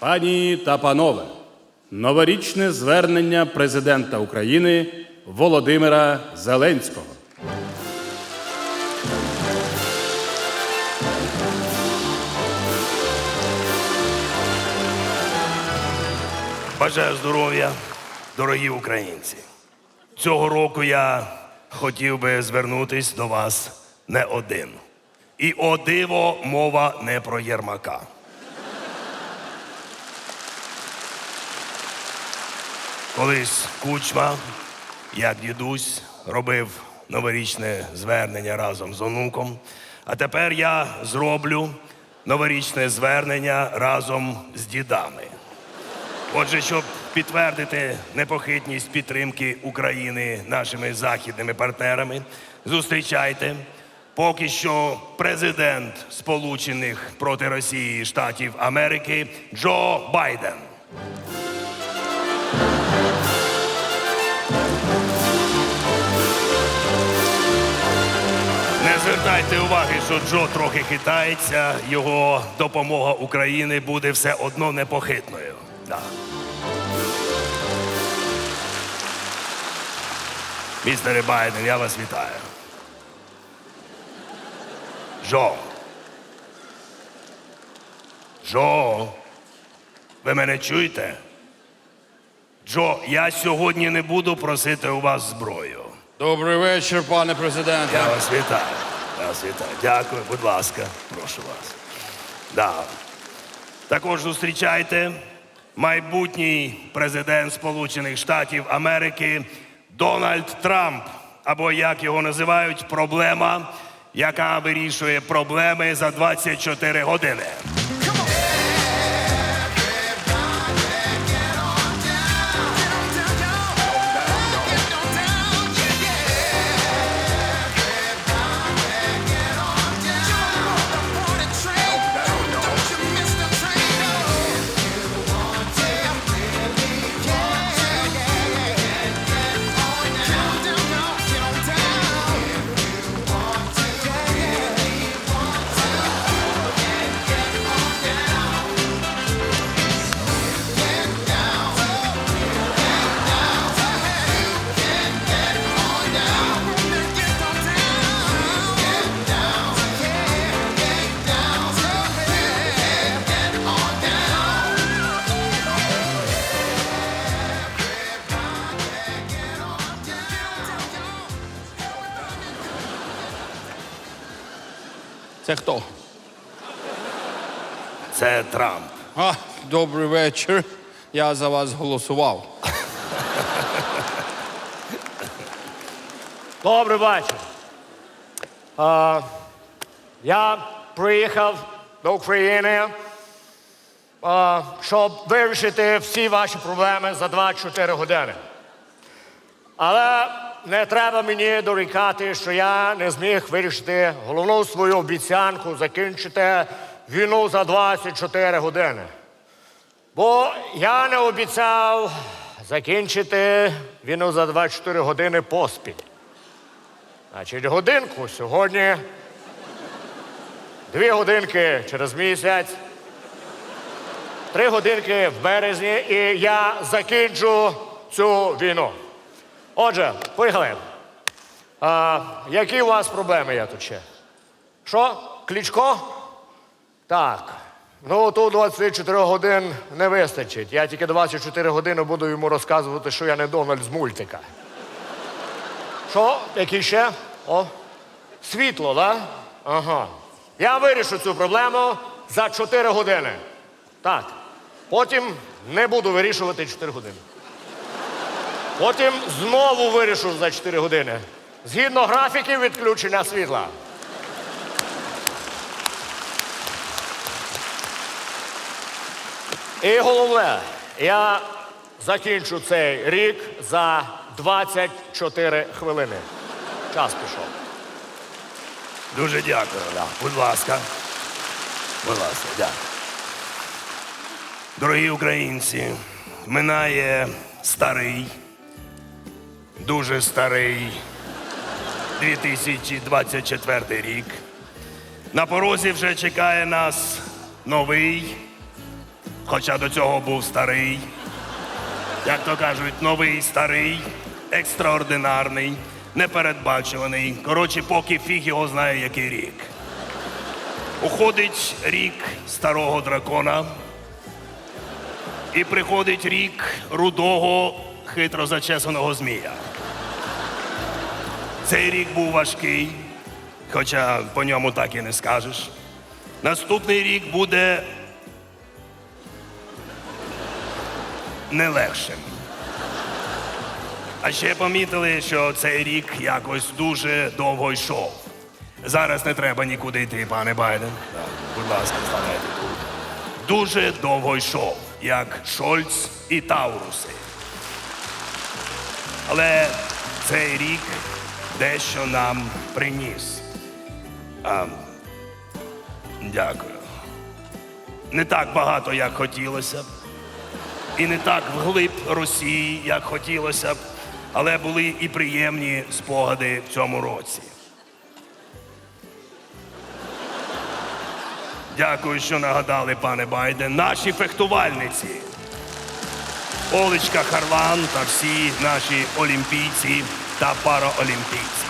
Пані та панове, новорічне звернення президента України Володимира Зеленського. Бажаю здоров'я, дорогі українці. Цього року я хотів би звернутись до вас не один. І о диво мова не про Єрмака. Колись кучма, як дідусь, робив новорічне звернення разом з онуком. А тепер я зроблю новорічне звернення разом з дідами. Отже, щоб підтвердити непохитність підтримки України нашими західними партнерами, зустрічайте поки що президент Сполучених проти Росії Штатів Америки Джо Байден. Звертайте уваги, що Джо трохи хитається. Його допомога Україні буде все одно непохитною. Да. Містере Байден, я вас вітаю. Джо. Джо. Ви мене чуєте? Джо, я сьогодні не буду просити у вас зброю. Добрий вечір, пане президенте. Я вас вітаю. Я вас вітаю. Дякую, будь ласка, прошу вас. Да. Також зустрічайте майбутній президент Сполучених Штатів Америки Дональд Трамп, або як його називають, проблема, яка вирішує проблеми за 24 години. Це хто? Це Трамп. А, добрий вечір. Я за вас голосував. Добрий вечір. А, я приїхав до України, а, щоб вирішити всі ваші проблеми за 24 години. Але не треба мені дорікати, що я не зміг вирішити головну свою обіцянку закінчити війну за 24 години. Бо я не обіцяв закінчити війну за 24 години поспіль. Значить, годинку сьогодні, дві годинки через місяць, три годинки в березні, і я закінчу цю війну. Отже, поїхали. А, які у вас проблеми є тут ще? Що? Клічко? Так. Ну, тут 24 годин не вистачить. Я тільки 24 години буду йому розказувати, що я не Дональд з мультика. Що? Які ще? О, світло, да? Ага. Я вирішу цю проблему за 4 години. Так. Потім не буду вирішувати 4 години. Потім знову вирішу за 4 години. Згідно графіків відключення світла. І головне, я закінчу цей рік за 24 хвилини. Час пішов. Дуже дякую. Да. Будь ласка. Будь ласка, дякую. Дорогі українці, минає старий, дуже старий 2024 рік. На порозі вже чекає нас новий, хоча до цього був старий. Як то кажуть, новий старий, екстраординарний, непередбачуваний. Коротше, поки фіг його знає, який рік. Уходить рік старого дракона, і приходить рік рудого, хитро зачесаного змія. Цей рік був важкий, хоча по ньому так і не скажеш. Наступний рік буде не легшим. А ще помітили, що цей рік якось дуже довго йшов. Зараз не треба нікуди йти, пане Байден. Так, будь ласка, ставайте тут. Дуже довго йшов, як Шольц і Тауруси. Але цей рік дещо нам приніс. А, дякую. Не так багато, як хотілося б. І не так вглиб Росії, як хотілося б, але були і приємні спогади в цьому році. Дякую, що нагадали, пане Байден, наші фехтувальниці. Олечка Харлан та всі наші олімпійці та параолімпійці.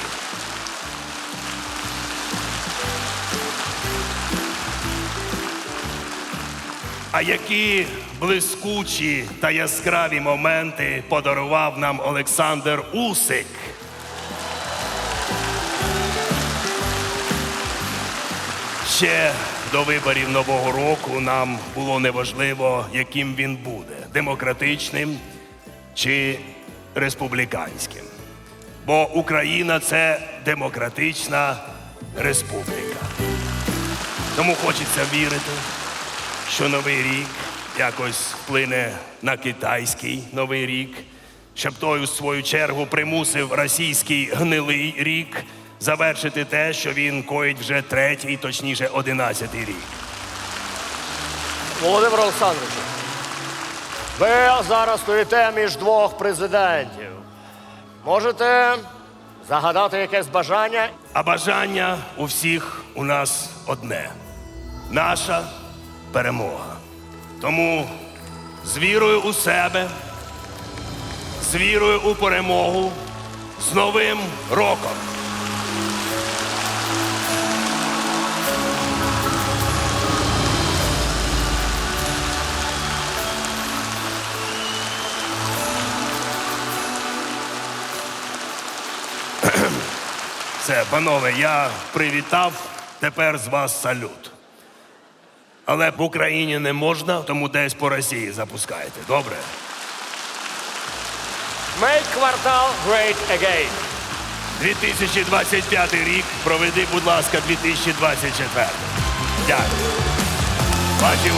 А які блискучі та яскраві моменти подарував нам Олександр Усик. Ще до виборів Нового року нам було неважливо, яким він буде демократичним чи республіканським. Бо Україна це демократична республіка. Тому хочеться вірити, що новий рік якось вплине на китайський новий рік, щоб той у свою чергу примусив російський гнилий рік завершити те, що він коїть вже третій, точніше, одинадцятий рік. Володимир Олександрович, ви зараз стоїте між двох президентів. Можете загадати якесь бажання? А бажання у всіх у нас одне наша перемога. Тому з вірою у себе, з вірою у перемогу, з Новим роком. Все, панове, я привітав, тепер з вас салют. Але в Україні не можна, тому десь по Росії запускайте. Добре? Make квартал great again. 2025 рік проведи, будь ласка, 2024. Дякую. Ваші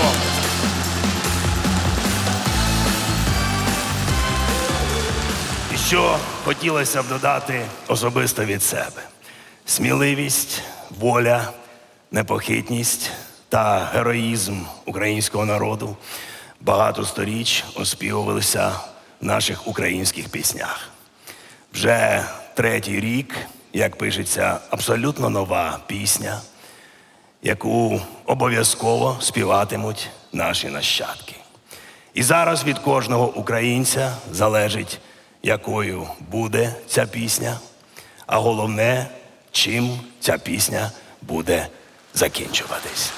що хотілося б додати особисто від себе: сміливість, воля, непохитність та героїзм українського народу багато сторіч оспівувалися в наших українських піснях. Вже третій рік, як пишеться абсолютно нова пісня, яку обов'язково співатимуть наші нащадки. І зараз від кожного українця залежить, якою буде ця пісня, а головне, чим ця пісня буде закінчуватись.